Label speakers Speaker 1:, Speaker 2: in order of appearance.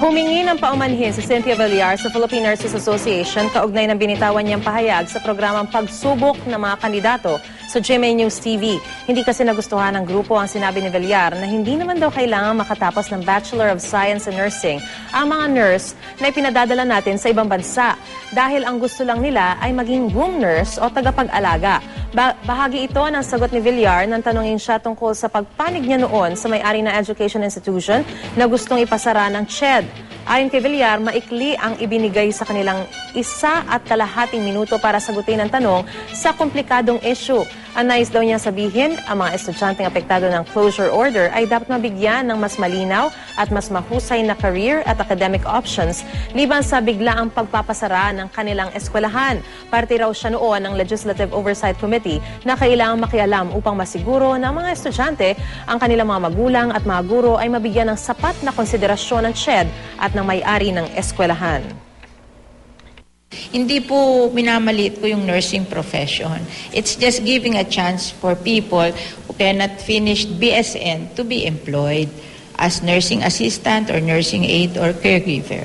Speaker 1: Humingi ng paumanhin si Cynthia Villar sa Philippine Nurses Association kaugnay ng binitawan niyang pahayag sa programang pagsubok ng mga kandidato sa GMA News TV. Hindi kasi nagustuhan ng grupo ang sinabi ni Villar na hindi naman daw kailangan makatapos ng Bachelor of Science in Nursing ang mga nurse na ipinadadala natin sa ibang bansa dahil ang gusto lang nila ay maging room nurse o tagapag-alaga. Ba- bahagi ito ng sagot ni Villar nang tanungin siya tungkol sa pagpanig niya noon sa may-ari ng education institution na gustong ipasara ng CHED. Ayon kay Villar, maikli ang ibinigay sa kanilang isa at kalahating minuto para sagutin ang tanong sa komplikadong issue. Ang nais daw niya sabihin, ang mga estudyanteng apektado ng closure order ay dapat mabigyan ng mas malinaw at mas mahusay na career at academic options liban sa biglaang pagpapasara ng kanilang eskwelahan. Parte raw siya noon ng Legislative Oversight Committee na kailangang makialam upang masiguro na mga estudyante, ang kanilang mga magulang at mga guro ay mabigyan ng sapat na konsiderasyon ng CHED at ng may-ari ng eskwelahan.
Speaker 2: Hindi po minamaliit ko yung nursing profession. It's just giving a chance for people who cannot finish BSN to be employed as nursing assistant or nursing aide or caregiver.